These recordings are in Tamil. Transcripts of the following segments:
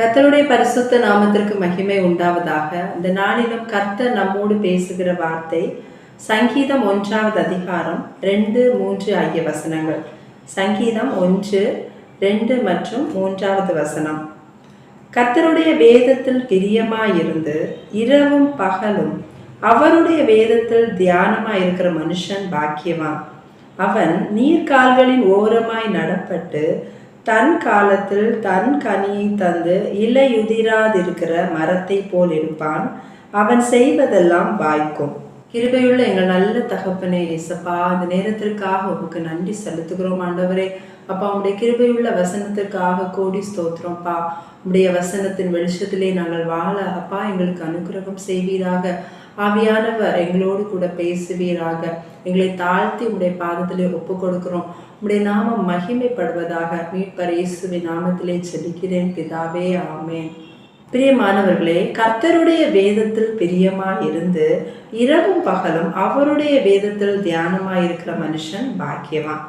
கர்த்தருடைய பரிசுத்த நாமத்திற்கு மகிமை உண்டாவதாக. இந்த நாளிலும் கர்த்தர் நம்மோடு பேசுகிற வார்த்தை சங்கீதம் ஒன்றாவது அதிகாரம் ரெண்டு மூன்று ஆகிய வசனங்கள். சங்கீதம் ஒன்று ரெண்டு மற்றும் மூன்றாவது வசனம். கர்த்தருடைய வேதத்தில் பிரியமாயிருந்து இரவும் பகலும் அவருடைய வேதத்தில் தியானமாயிருக்கிற மனுஷன் பாக்கியவான். அவன் நீர்கால்களின் ஓரமாய் நடப்பட்டு தன் காலத்தில் தன் கனியை தந்து இலையுதிராதிருக்கிற மரத்தை போல் இருப்பான். அவன் செய்வதெல்லாம் வாய்க்கும். கிருபையுள்ள எங்கள் நல்ல தகப்பனே இசப்பா அந்த நேரத்திற்காக உமக்கு நன்றி செலுத்துகிறோம் ஆண்டவரே. அப்பா உங்களுடைய கிருபையுள்ள வசனத்திற்காக கோடி ஸ்தோத்திரம்ப்பா உடைய வசனத்தின் வெளிச்சத்திலே நாங்கள் வாழ அப்பா எங்களுக்கு அனுகிரகம் செய்வீராக. ஆவியானவர் எங்களோடு கூட பேசுவீராக. எங்களை தாழ்த்தி உடைய பாதத்திலே ஒப்பு கொடுக்கிறோம் உடைய நாமம் மகிமைப்படுவதாக மீட்பர் இயேசுவின் நாமத்திலே செலுக்கிறேன் பிதாவே ஆமேன். பிரியமானவர்களே கர்த்தருடைய வேதத்தில் பிரியமாயிருந்து இரவும் பகலும் அவருடைய வேதத்தில் தியானமாயிருக்கிற மனுஷன் பாக்கியவான்.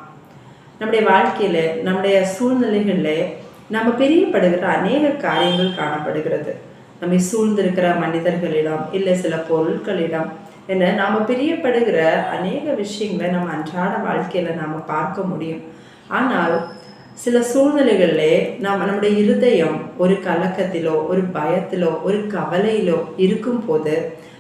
நம்முடைய வாழ்க்கையில நம்முடைய சூழ்நிலைகளில் நம்ம பிரியப்படுகிற அநேக காரியங்கள் காணப்படுகிறது. நம்மை சூழ்ந்திருக்கிற மனிதர்களிடம் இல்லை சில பொருட்களிடம் என நாம் பிரியப்படுகிற அநேக விஷயங்களை நம்ம அன்றாட வாழ்க்கையில் நாம் பார்க்க முடியும். ஆனால் சில சூழ்நிலைகளிலே நாம் நம்முடைய இருதயம் ஒரு கலக்கத்திலோ ஒரு பயத்திலோ ஒரு கவலையிலோ இருக்கும் போது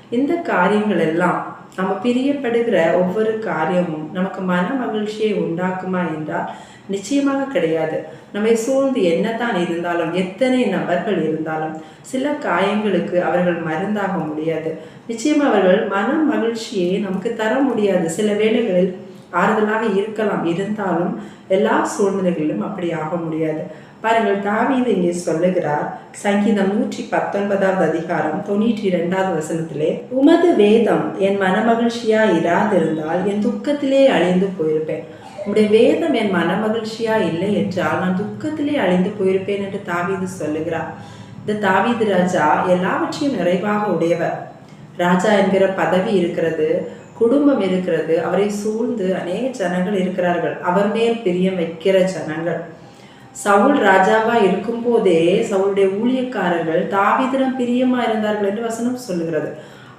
இந்த காரியங்கள் எல்லாம் நம்ம பிரியப்படுகிற ஒவ்வொரு காரியமும் நமக்கு மன மகிழ்ச்சியை உண்டாக்குமா என்றால் நிச்சயமாக கிடையாது. நம்மை சூழ்ந்து என்னதான் இருந்தாலும் எத்தனை நபர்கள் இருந்தாலும் சில காயங்களுக்கு அவர்கள் மருந்தாக முடியாது. நிச்சயம் அவர்கள் மன மகிழ்ச்சியை நமக்கு தர முடியாது. சில வேளைகளில் ஆறுதலாக இருக்கலாம். இருந்தாலும் எல்லா சூழ்நிலைகளிலும் அப்படி ஆக முடியாது. பாருங்கள் தாவீது இங்கே சொல்லுகிறார் சங்கீதம் நூற்றி பத்தொன்பதாவது அதிகாரம் தொண்ணூற்றி இரண்டாவது வசனத்திலே உமது வேதம் என் மனமகிழ்ச்சியா இராதிருந்தால் என் துக்கத்திலே அழிந்து போயிருப்பேன். உடைய வேதம் என் மனமகிழ்ச்சியா இல்லை என்றால் நான் துக்கத்திலே அழிந்து போயிருப்பேன் என்று தாவீது சொல்லுகிறார். இந்த தாவீது ராஜா எல்லாவற்றையும் நிறைவாக உடையவர். ராஜா என்கிற பதவி இருக்கிறது. குடும்பம் இருக்கிறது அவரை சூழ்ந்து அநேக ஜனங்கள் இருக்கிறார்கள். அவர் மேல் பிரியம் வைக்கிற ஜனங்கள். சவுல் ராஜாவா இருக்கும் போதே சவுளுடைய ஊழியக்காரர்கள் தாவீதிடம் பிரியமா இருந்தார்கள் என்று வசனம் சொல்லுகிறது.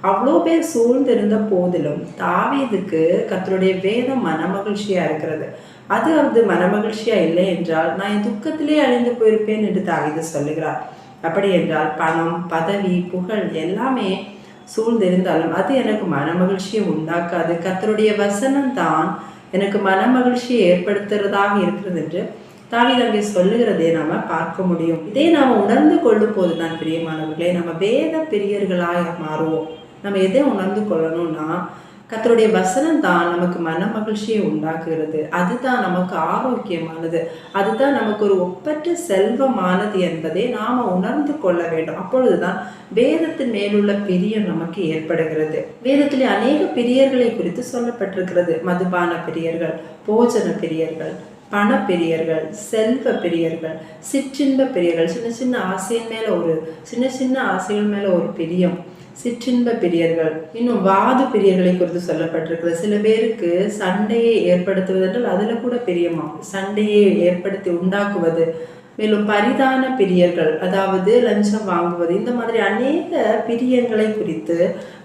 அவ்வளோ பேர் சூழ்ந்து இருந்த போதிலும் தாவீதுக்கு கத்தருடைய வேதம் மனமகிழ்ச்சியா இருக்கிறது. அது அது மனமகிழ்ச்சியா இல்லை என்றால் நான் என் துக்கத்திலே அழிந்து போயிருப்பேன் என்று தாவீது சொல்லுகிறார். அப்படி என்றால் பணம் பதவி புகழ் எல்லாமே சூழ்ந்திருந்தாலும் அது எனக்கு மனமகிழ்ச்சியை உண்டாக்காது. கத்தருடைய வசனம் தான் எனக்கு மனமகிழ்ச்சியை ஏற்படுத்துறதாக இருக்கிறது என்று தாவி அங்கே சொல்லுகிறதே நாம பார்க்க முடியும். இதை நாம் உணர்ந்து கொள்ளும் போது தான் பிரியமானவர்களே நம்ம வேத பிரியர்களாக மாறுவோம். நம்ம எதை உணர்ந்து கொள்ளணும்னா கத்தருடைய வசனம் தான் நமக்கு மன மகிழ்ச்சியை உண்டாக்குகிறது. அதுதான் நமக்கு ஆரோக்கியமானது. அதுதான் நமக்கு ஒரு ஒப்பற்ற செல்வமானது என்பதை நாம் உணர்ந்து கொள்ள வேண்டும். அப்பொழுதுதான் வேதத்தின் மேலுள்ள பிரியம் நமக்கு ஏற்படுகிறது. வேதத்திலே அநேக பிரியர்களை குறித்து சொல்லப்பட்டிருக்கிறது. மதுபான பிரியர்கள் போஜன பிரியர்கள் பண பிரியர்கள் செல்வ பிரியர்கள் சிற்றின்ப பிரியர்கள் சின்ன சின்ன ஆசையின் மேலே ஒரு சின்ன சின்ன ஆசைகள் மேலே ஒரு பிரியம். சிற்றின்ப பிரியர்கள். இன்னும் வாது பிரியர்களை குறித்து சொல்லப்பட்டிருக்கிறது. சில பேருக்கு சண்டையை ஏற்படுத்துவதென்றால் அதுல கூட பிரியமாகும் சண்டையை ஏற்படுத்தி உண்டாக்குவது மேலும் பரிதான பிரியர்கள் அதாவது லஞ்சம் வாங்குவது இந்த மாதிரி அநேக பிரியங்களை குறித்து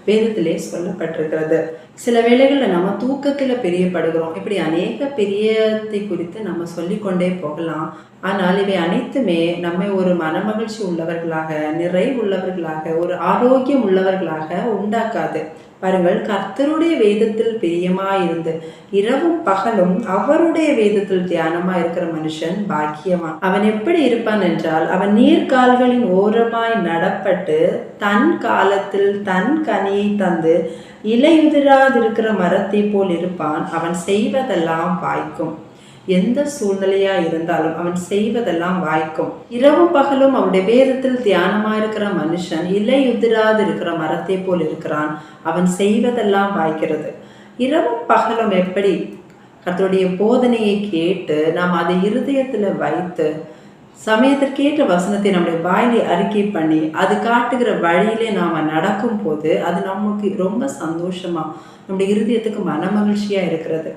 வேதத்திலே சொல்லப்பட்டிருக்கிறது. சில வேளைகளில் நம்ம தூக்கத்தில் பிரியப்படுகிறோம். இப்படி அநேக பிரியத்தை குறித்து நம்ம சொல்லிக்கொண்டே போகலாம். ஆனால் இவை அனைத்துமே நம்மை ஒரு மனமகிழ்ச்சி உள்ளவர்களாக நிறைவு உள்ளவர்களாக ஒரு ஆரோக்கியம் உள்ளவர்களாக உண்டாக்காது. பாருங்கள் கர்த்தருடைய வேதத்தில் பிரியமாயிருந்து இரவும் பகலும் அவருடைய வேதத்தில் தியானமா இருக்கிற மனுஷன் பாக்கியவான். அவன் எப்படி இருப்பான் என்றால் அவன் நீர்கால்களின் ஓரமாய் நடப்பட்டு தன் காலத்தில் தன் கனியை தந்து இலையுதிராதிருக்கிற மரத்தை போல் இருப்பான். அவன் செய்வதெல்லாம் வாய்க்கும். எந்த சூழ்நிலையா இருந்தாலும் அவன் செய்வதெல்லாம் வாய்க்கும். இரவு பகலும் அவனுடைய வேதத்தில் தியானமா இருக்கிற மனுஷன் இலையுதிராது இருக்கிற மரத்தை போல் இருக்கிறான். அவன் செய்வதெல்லாம் வாய்க்கிறது. இரவும் பகலும் எப்படி? கர்த்தருடைய போதனையை கேட்டு நாம் அதை இருதயத்துல வைத்து சமயத்திற்கேற்ற வசனத்தை நம்முடைய வாயிலை அறிக்கை பண்ணி அது காட்டுகிற வழியிலே நாம் நடக்கும் போது அது நமக்கு ரொம்ப சந்தோஷமா நம்முடைய இருதயத்துக்கு மன மகிழ்ச்சியா இருக்கிறது.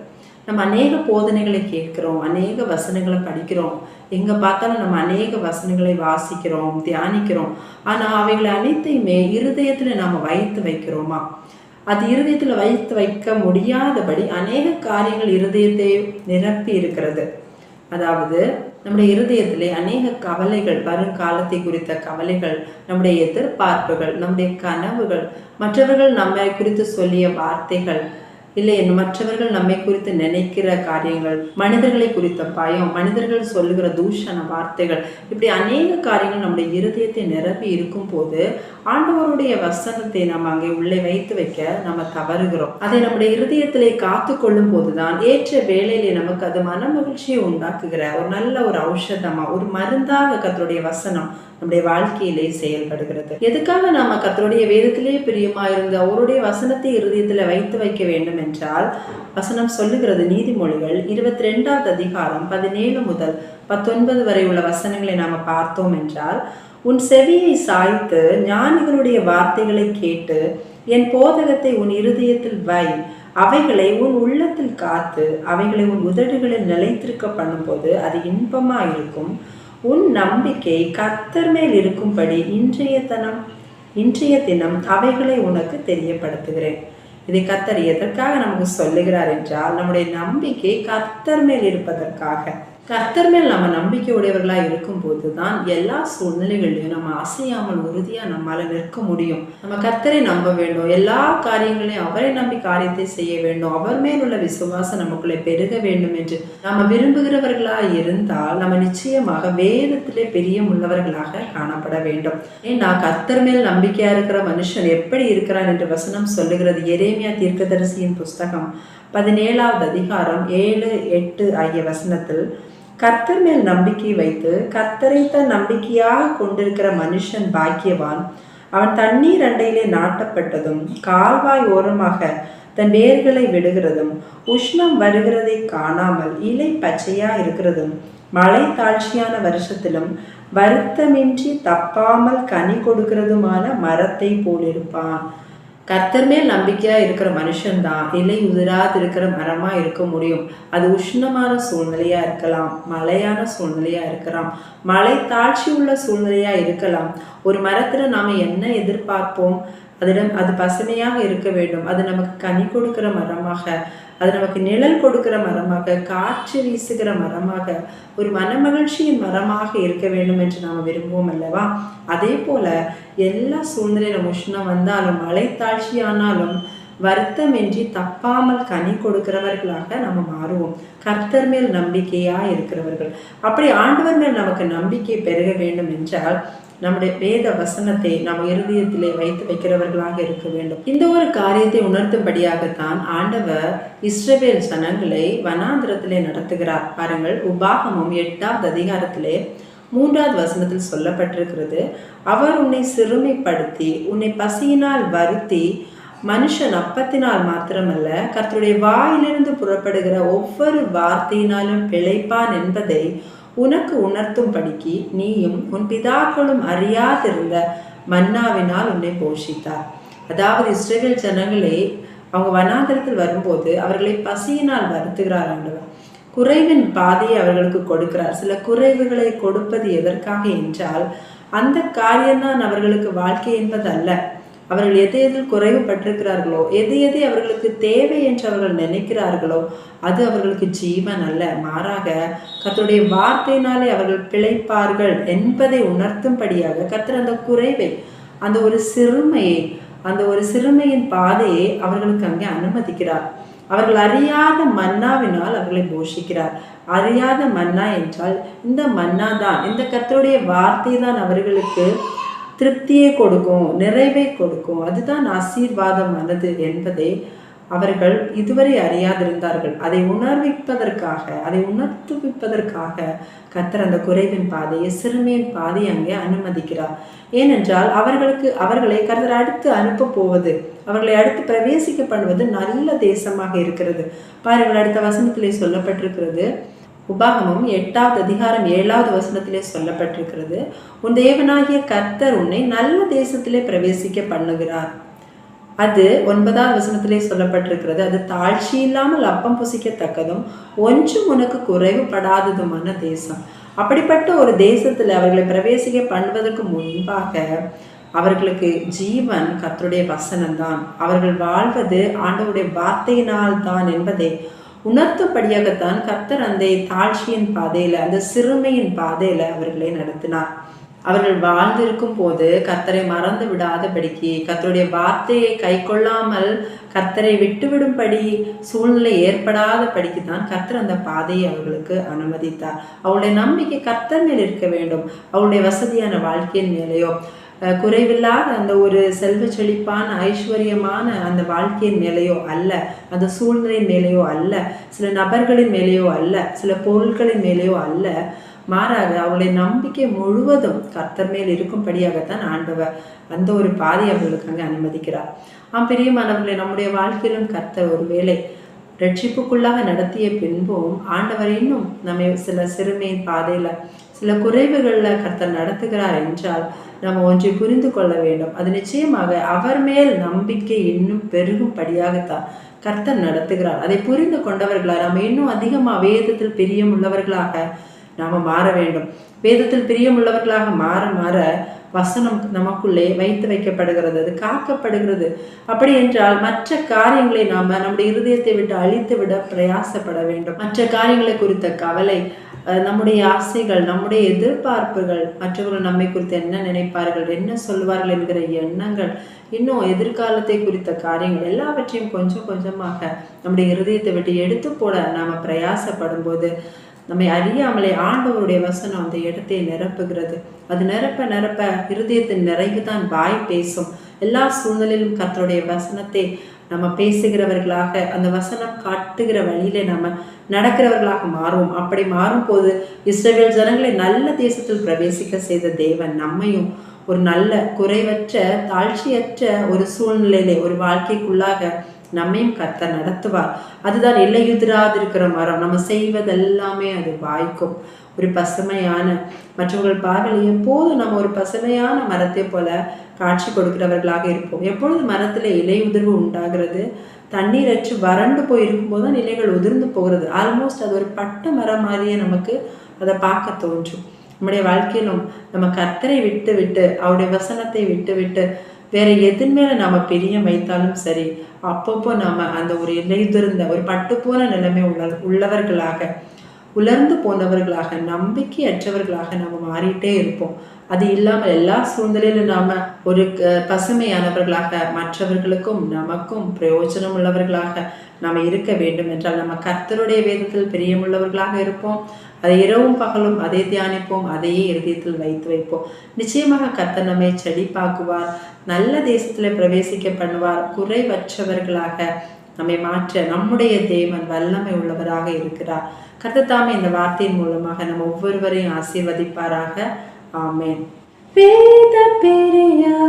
நம்ம அநேக போதனைகளை கேட்கிறோம் அநேக வசனங்களை படிக்கிறோம். எங்கே பார்த்தாலும் நம்ம அநேக வசனங்களை வாசிக்கிறோம் தியானிக்கிறோம். ஆனால் அவைகளை அனைத்தையுமே இருதயத்தில் நாம் வைத்து வைக்கிறோமா? அது இருதயத்தில் வைத்து வைக்க முடியாதபடி அநேக காரியங்கள் இருதயத்தை நிரப்பி இருக்கிறது. அதாவது நம்முடைய இருதயத்திலே அநேக கவலைகள் வருங்காலத்தை குறித்த கவலைகள் நம்முடைய எதிர்பார்ப்புகள் நம்முடைய கனவுகள் மற்றவர்கள் நம்மை குறித்து சொல்லிய வார்த்தைகள் இல்லை மற்றவர்கள் நம்மை குறித்து நினைக்கிற காரியங்கள் மனிதர்களை குறித்த பயம் மனிதர்கள் சொல்லுகிற தூஷண வார்த்தைகள் இப்படி அநேக காரியங்கள் நம்முடைய இருதயத்தை நிரப்பி இருக்கும் போது ஆண்டவருடைய வசனத்தை நம்ம அங்கே உள்ளே வைத்து வைக்க நம்ம தவறுகிறோம். அதை நம்முடைய இருதயத்திலே காத்து கொள்ளும் போதுதான் ஏற்ற வேலையிலே நமக்கு அது மன மகிழ்ச்சியை உண்டாக்குகிற ஒரு நல்ல ஒரு ஔஷதமா ஒரு மருந்தாக கத்தருடைய வசனம் நம்முடைய வாழ்க்கையிலே செயல்படுகிறது. எதுக்காக நாம கத்தருடைய வேதத்திலே பிரியமா இருந்து அவருடைய வசனத்தை இருதயத்துல வைத்து வைக்க வேண்டும் என்றால் வசனம் சொல்லுகிறது நீதிமொழிகள் இருபத்தி ரெண்டாவது அதிகாரம் பதினேழு முதல் பத்தொன்பது வரை உள்ள வசனங்களை நாம பார்த்தோம் என்றால் உன் செவியை சாய்த்து ஞானிகளுடைய வார்த்தைகளை கேட்டு என் போதகத்தை உன் இருதயத்தில் வை. அவைகளை உன் உள்ளத்தில் காத்து அவைகளை உன் உதடுகளில் நிலைத்திருக்க பண்ணும்போது அது இன்பமா இருக்கும் உன் நம்பிக்கை கத்தர் மேல் இருக்கும்படி இன்றைய தனம் இன்றைய தினம் அவைகளை உனக்கு தெரியப்படுத்துகிறேன். இதை கத்தர் எதற்காக நமக்கு சொல்லுகிறார் என்றால் நம்முடைய நம்பிக்கை கத்தர் மேல் இருப்பதற்காக. கர்த்தர் மேல் நம்ம நம்பிக்கை உடையவர்களா இருக்கும் போதுதான் எல்லா சூழ்நிலைகள்லையும் நம்ம அசையாமல் உறுதியா நம்மால நிற்க முடியும். நம்ம கர்த்தரை நம்ப வேண்டும். எல்லா காரியங்களையும் அவரை நம்பி காரியத்தை செய்ய வேண்டும். அவர் மேல் உள்ள விசுவாசம் நமக்குள்ளே பெருக வேண்டும் என்று நம்ம விரும்புகிறவர்களா இருந்தால் நம்ம நிச்சயமாக வேதத்திலே பெரிய உள்ளவர்களாக காணப்பட வேண்டும். ஏன்னா கர்த்தர் மேல் நம்பிக்கையா இருக்கிற மனுஷன் எப்படி இருக்கிறான் என்று வசனம் சொல்லுகிறது. எரேமியா தீர்க்கதரிசியின் புஸ்தகம் பதினேழாவது அதிகாரம் ஏழு எட்டு ஆகிய வசனத்தில் கர்த்தர் மேல் நம்பிக்கை வைத்து கர்த்தரை தன் நம்பிக்கையாக கொண்டிருக்கிற மனுஷன் பாக்கியவான். அவன் தண்ணீர் அண்டையிலே நாட்டப்பட்டதும் கால்வாய் ஓரமாக தன் வேர்களை விடுகிறதும் உஷ்ணம் வருகிறதை காணாமல் இலை பச்சையா இருக்கிறதும் மழை தாழ்ச்சியான வருஷத்திலும் வருத்தமின்றி தப்பாமல் கனி கொடுக்கிறதுமான மரத்தை போலிருப்பான் கர்த்தர் மேல் நம்பிக்கையா இருக்கிற மனுஷன்தான். இலை உதிராது இருக்கிற மரமா இருக்க முடியும். அது உஷ்ணமான சூழ்நிலையா இருக்கலாம். மழையான சூழ்நிலையா இருக்கலாம். மழை தாழ்ச்சி உள்ள சூழ்நிலையா இருக்கலாம். ஒரு மரத்துல நாம என்ன எதிர்பார்ப்போம்? அதிடம் அது பசுமையாக இருக்க வேண்டும். அது நமக்கு கனி கொடுக்கிற மரமாக அது நமக்கு நிழல் கொடுக்கிற மரமாக காற்று வீசுகிற மரமாக ஒரு மனமகிழ்ச்சியின் மரமாக இருக்க வேண்டும் என்று நாம் விரும்புவோம் அல்லவா? அதே போல எல்லா சூழ்நிலையிலும் உஷ்ணம் வந்தாலும் மழை தாழ்ச்சியானாலும் வருத்தமின்றி தப்பாமல் கனி கொடுக்கிறவர்களாக நம்ம மாறுவோம். கர்த்தர் மேல் நம்பிக்கையா இருக்கிறவர்கள். அப்படி ஆண்டவர் மேல் நமக்கு நம்பிக்கை பெருக வேண்டும் என்றால் நம்முடைய வேத வசனத்தை நாம் இருதயத்திலே வைத்து வைக்கிறவர்களாக இருக்க வேண்டும். இந்த ஒரு காரியத்தை உணர்த்தும்படியாகத்தான் ஆண்டவர் இஸ்ரவேல் சனங்களை வனாந்திரத்திலே நடத்துகிறார். பாருங்கள் உபாகமும் எட்டாவது அதிகாரத்திலே மூன்றாவது வசனத்தில் சொல்லப்பட்டிருக்கிறது அவர் உன்னை சிறுமைப்படுத்தி உன்னை பசியினால் வருத்தி மனுஷன் அப்பத்தினால் மாத்திரமல்ல கர்த்தருடைய வாயிலிருந்து புறப்படுகிற ஒவ்வொரு வார்த்தையினாலும் பிழைப்பான் என்பதை உனக்கு உணர்த்தும்படிக்கு நீயும் உன் பிதாக்களும் அறியாதிருந்த மன்னாவினால் உன்னை போஷித்தார். அதாவது இஸ்ரேல் ஜனங்களே அவங்க வனாந்தரத்தில் வரும்போது அவர்களை பசியினால் வருத்துகிறார் ஆண்டவர். குறைவின் பாதையை அவர்களுக்கு கொடுக்கிறார். சில குறைவுகளை கொடுப்பது எதற்காக என்றால் அந்த காரியம்தான் அவர்களுக்கு வாழ்க்கை என்பது அல்ல. அவர்கள் எது எதில் குறைவுபட்டிருக்கிறார்களோ எது எது அவர்களுக்கு தேவை என்று அவர்கள் நினைக்கிறார்களோ அது அவர்களுக்கு ஜீவன் அல்ல. மாறாக கத்தருடைய வார்த்தையினாலே அவர்கள் பிழைப்பார்கள் என்பதை உணர்த்தும்படியாக கத்தர் அந்த குறைவை அந்த ஒரு சிறுமையை அந்த ஒரு சிறுமையின் பாதையை அவர்களுக்கு அங்கே அனுமதிக்கிறார். அவர்கள் அறியாத மன்னாவினால் அவர்களை போஷிக்கிறார். அறியாத மன்னா என்றால் இந்த மன்னா தான் இந்த கத்தருடைய வார்த்தை தான் அவர்களுக்கு திருப்தியை கொடுக்கும் நிறைவை கொடுக்கும். அதுதான் ஆசீர்வாதமானது என்பதை அவர்கள் இதுவரை அறியாதிருந்தார்கள். அதை உணர்விப்பதற்காக அதை உணர்த்துவிப்பதற்காக கத்தர் அந்த குறைவின் பாதையை சிறுமியின் பாதையை அங்கே அனுமதிக்கிறார். ஏனென்றால் அவர்களுக்கு அவர்களை கர்த்தர் அடுத்து அனுப்ப போவது அவர்களை அடுத்து பிரவேசிக்கப்படுவது நல்ல தேசமாக இருக்கிறது. பாருங்கள் அடுத்த வசனத்திலே சொல்லப்பட்டிருக்கிறது. உபாகமும் எட்டாவது அதிகாரம் ஏழாவது வசனத்திலே சொல்லப்பட்டிருக்கிறது. உன் தேவனாகிய கர்த்தர் உன்னை நல்ல தேசத்திலே பிரவேசிக்க பண்ணுகிறார். அது ஒன்பதாவது வசனத்திலே சொல்லப்பட்டிருக்கிறது. அது தாழ்ச்சி இல்லாமல் அப்பம் புசிக்கத்தக்கதும் ஒன்றும் உனக்கு குறைவுபடாததுமான தேசம். அப்படிப்பட்ட ஒரு தேசத்தில் அவர்களை பிரவேசிக்க பண்ணுவதற்கு முன்பாக அவர்களுக்கு ஜீவன் கர்த்தருடைய வசனம்தான். அவர்கள் வாழ்வது ஆண்டவருடைய வார்த்தையினால் தான் என்பதை உணர்த்தும்படியாகத்தான் கர்த்தர் அந்த தாழ்ச்சியின் பாதையில அந்த சிறுமையின் பாதையில அவர்களை நடத்தினார். அவர்கள் வாழ்ந்திருக்கும் போது கர்த்தரை மறந்து விடாதபடிக்கு கர்த்தருடைய வார்த்தையை கை கொள்ளாமல் கர்த்தரை விட்டுவிடும்படி சூழ்நிலை ஏற்படாதபடிக்கு தான் கர்த்தர் அந்த பாதையை அவர்களுக்கு அனுமதித்தார். அவளுடைய நம்பிக்கை கர்த்தர் மேல் இருக்க வேண்டும். அவளுடைய வசதியான வாழ்க்கையின் மேலேயோ குறைவில்லாத அந்த ஒரு செல்வ செழிப்பான ஐஸ்வர்யமான அந்த வாழ்க்கையின் மேலேயோ அல்ல. அந்த சூழ்நிலையின் மேலேயோ அல்ல. சில நபர்களின் மேலேயோ அல்ல. சில பொருட்களின் மேலேயோ அல்ல. மாறாக அவளுடைய நம்பிக்கை முழுவதும் கர்த்தர் மேல் இருக்கும்படியாகத்தான் ஆண்டவர் அந்த ஒரு பாதை அவர்களுக்கு அங்கே அனுமதிக்கிறார். ஆம் பிரியமானவர்களே நம்முடைய வாழ்க்கையிலும் கர்த்தர் ஒரு வேலை ரட்சிப்புக்குள்ளாக நடத்திய பின்பும் ஆண்டவர் இன்னும் நம்மை சில சிறுமையின் பாதையில சில குறைவுகளில் கர்த்தர் நடத்துகிறார் என்றால் நம்ம ஒன்றை புரிந்து கொள்ள வேண்டும். அது நிச்சயமாக அவர் மேல் நம்பிக்கை இன்னும் பெருகும்படியாகத்தான் கர்த்தர் நடத்துகிறார். அதை புரிந்து கொண்டவர்களா நம்ம இன்னும் அதிகமா வேதத்தில் பிரியம் உள்ளவர்களாக நாம மாற வேண்டும். வேதத்தில் பிரியமுள்ளவர்களாக மாற மாற வசனம் நமக்குள்ளே வைத்து வைக்கப்படுகிறது. அது காக்கப்படுகிறது. அப்படி என்றால் மற்ற காரியங்களை நாம நம்முடைய இருதயத்தை விட்டு அழித்து விட பிரயாசப்பட வேண்டும். மற்ற காரியங்களை குறித்த கவலை அஹ், நம்முடைய ஆசைகள் நம்முடைய எதிர்பார்ப்புகள் மற்றவர்கள் நம்மை குறித்து என்ன நினைப்பார்கள் என்ன சொல்வார்கள் என்கிற எண்ணங்கள் இன்னும் எதிர்காலத்தை குறித்த காரியங்கள் எல்லாவற்றையும் கொஞ்சம் கொஞ்சமாக நம்முடைய இருதயத்தை விட்டு எடுத்து போட நாம பிரயாசப்படும் போது நம்மை அறியாமலே ஆண்டவருடைய வசனம் அந்த இடத்தை நிரப்புகிறது. அது நிரப்ப நிரப்ப இருதயத்தின் நிறைவு தான் வாய் பேசும். எல்லா சூழ்நிலையிலும் கர்த்தருடைய வசனத்தை நம்ம பேசுகிறவர்களாக அந்த வசனம் காட்டுகிற வழியில நம்ம நடக்கிறவர்களாக மாறுவோம். அப்படி மாறும்போது இஸ்ரேல் ஜனங்களை நல்ல தேசத்தில் பிரவேசிக்க செய்த தேவன் நம்மையும் ஒரு நல்ல குறைவற்ற தாழ்ச்சியற்ற ஒரு சூழ்நிலையிலே ஒரு வாழ்க்கைக்குள்ளாக நம்மையும் கர்த்தர் நடத்துவார். அதுதான் எல்லையுதிராதிருக்கிற மரம். நம்ம செய்வதெல்லாமே அது வாய்க்கும். ஒரு பசுமையான மற்றவர்கள் பார்வையில் எப்போதும் நம்ம ஒரு பசுமையான மரத்தை போல காட்சி கொடுக்கிறவர்களாக இருப்போம். எப்பொழுது மரத்துல இலை உதிர்வு உண்டாகிறது தண்ணீரற்று வறண்டு போயிருக்கும் போது தான் இலைகள் உதிர்ந்து போகிறது. ஆல்மோஸ்ட் அது ஒரு பட்ட மரம் மாதிரியே நமக்கு அதை பார்க்க தோன்றும். நம்முடைய வாழ்க்கையிலும் நம்ம கர்த்தரை விட்டு விட்டு அவருடைய வசனத்தை விட்டு விட்டு வேற எதன் மேல நாம பிரியம் வைத்தாலும் சரி அப்பப்போ நாம அந்த ஒரு இலையுதிர்ந்த ஒரு பட்டு போன நிலைமை உள்ள உள்ளவர்களாக உலர்ந்து போனவர்களாக நம்பிக்கையற்றவர்களாக நாம மாறிட்டே இருப்போம். அது இல்லாமல் எல்லா சூழ்நிலையிலும் நாம ஒரு க- பசுமையானவர்களாக மற்றவர்களுக்கும் நமக்கும் பிரயோஜனம் உள்ளவர்களாக நாம இருக்க வேண்டும் என்றால் நம்ம கர்த்தருடைய வேதத்தில் பிரியமுள்ளவர்களாக இருப்போம். அதை இரவும் பகலும் அதை தியானிப்போம். அதையே இருதயத்தில் வைத்து வைப்போம். நிச்சயமாக கர்த்தர் நம்மை செழிப்பாக்குவார். நல்ல தேசத்துல பிரவேசிக்க பண்ணுவார். குறைவற்றவர்களாக நம்மை மாற்ற நம்முடைய தேவன் வல்லமை உள்ளவராக இருக்கிறார். கர்த்தர் தாமே இந்த வார்த்தையின் மூலமாக நம்ம ஒவ்வொருவரையும் ஆசீர்வதிப்பாராக. ஆமேன். வேத பெரியா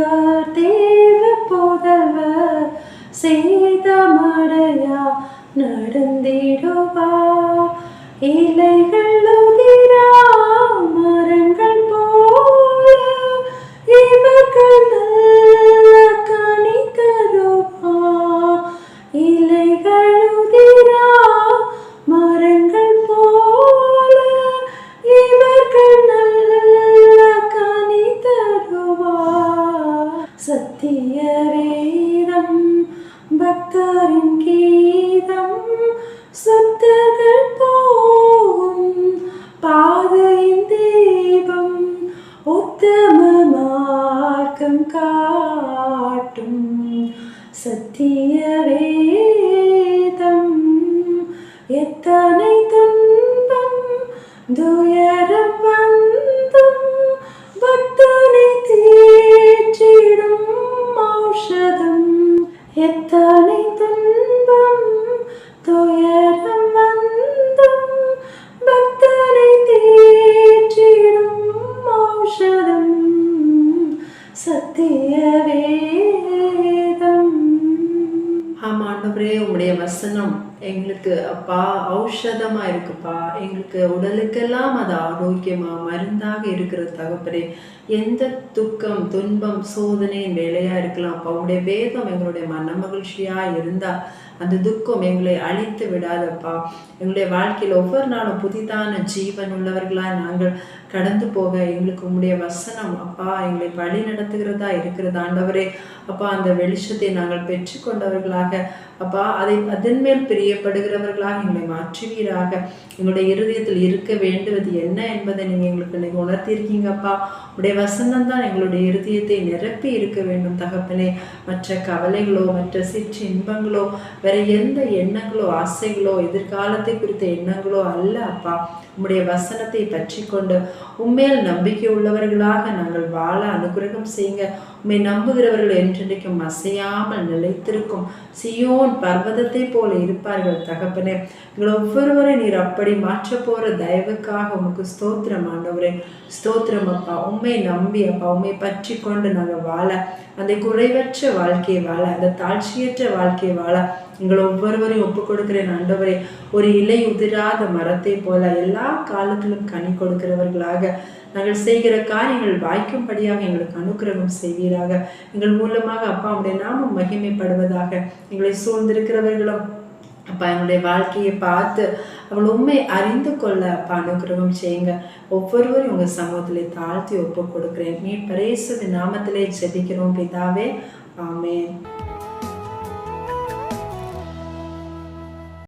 சத்திய பக்தரின் கீதம் சொத்தர்கள் போகும். பாதையின் தீபம் உத்தம மார்க்கம் காட்டும். சத்திய வேதம் எத்தனை துன்பம் துயரம் ஔஷதம் எத்தனை துன்பம் துயரம் வந்தும் பக்தனை தேற்றிடும் ஔஷதம் சத்திய வேதம் ஆமாண்டவரே உங்களுடைய வசனம் எங்களுக்கு அப்பா ஔஷதமா இருக்குப்பா எங்களுக்கு உடலுக்கெல்லாம் அது ஆரோக்கியமாக இருக்கிற தகப்பனே. எந்த துக்கம் துன்பம் சோதனையின் வேலையா இருக்கலாம். அப்பா உங்களுடைய வேதம் எங்களுடைய மன மகிழ்ச்சியா இருந்தா அந்த துக்கம் எங்களை அழித்து விடாதப்பா. எங்களுடைய வாழ்க்கையில் ஒவ்வொரு நாளும் புதிதான ஜீவன் உள்ளவர்களா நாங்கள் கடந்து போக எங்களுக்கு உங்களுடைய வசனம் அப்பா எங்களை வழி நடத்துகிறதா இருக்கிறது. ஆண்டவரே அப்பா அந்த வெளிச்சத்தை நாங்கள் பெற்றுக்கொண்டவர்களாக அப்பா அதை அதன் மேல் பிரியப்படுகிறவர்களாக எங்களை மாற்றுவீராக. எங்களுடைய இருதயத்தில் இருக்க வேண்டுவது என்ன என்பதை நீங்கள் எங்களுக்கு இன்னைக்கு உணர்த்தியிருக்கீங்கப்பா உடைய வசனம் தான் எங்களுடைய இருதயத்தை நிரப்பி இருக்க வேண்டும் தகப்பனே. மற்ற கவலைகளோ மற்ற சிற்று இன்பங்களோ வேற எந்த எண்ணங்களோ ஆசைகளோ எதிர்காலத்தை குறித்த எண்ணங்களோ அல்ல அப்பா. உங்களுடைய வசனத்தை பற்றி கொண்டு உண்மையில் நம்பிக்கை உள்ளவர்களாக நாங்கள் வாழ அனுகிரகம் செய்யுங்க. உண்மை நம்புகிறவர்கள் என்றென்றைக்கும் அசையாமல் நிலைத்திருக்கும். சியோன் பர்வதத்தை போல இருப்பார்கள் தகப்பனே. எங்கள் ஒவ்வொருவரை நீர் அப்படி மாற்ற போற தயவுக்காக உமக்கு ஸ்தோத்திரம் ஆண்டவரே. ஸ்தோத்திரம் அப்பா. உண்மை நம்பி அப்பா. உண்மை பற்றி கொண்டு நாங்கள் வாழ. அந்த குறைவற்ற வாழ்க்கையை வாழ. அந்த தாழ்ச்சியற்ற வாழ்க்கையை வாழ. எங்கள் ஒவ்வொருவரையும் ஒப்பு கொடுக்கிறேன் ஆண்டவரே. ஒரு இலை உதிராத மரத்தை போல எல்லா காலத்திலும் கனி கொடுக்கிறவர்களாக நாங்கள் செய்கிற காரியங்கள் வாய்க்கும்படியாக எங்களுக்கு அனுக்கிரகம் செய்வீராக. எங்கள் மூலமாக அப்பா உடைய நாமம் மகிமைப்படுவதாக எங்களை சூழ்ந்திருக்கிறவர்களும் அப்பா எங்களுடைய வாழ்க்கையை பார்த்து அவள் உண்மை அறிந்து கொள்ள அப்பா அனுகிரகம் செய்யுங்க. ஒவ்வொருவரும் உங்கள் சமூகத்திலே தாழ்த்தி ஒப்பு கொடுக்கிறேன் நீ பரேசுவின் நாமத்திலே ஜெபிக்கிறோம் பிதாவே. ஆமேன்.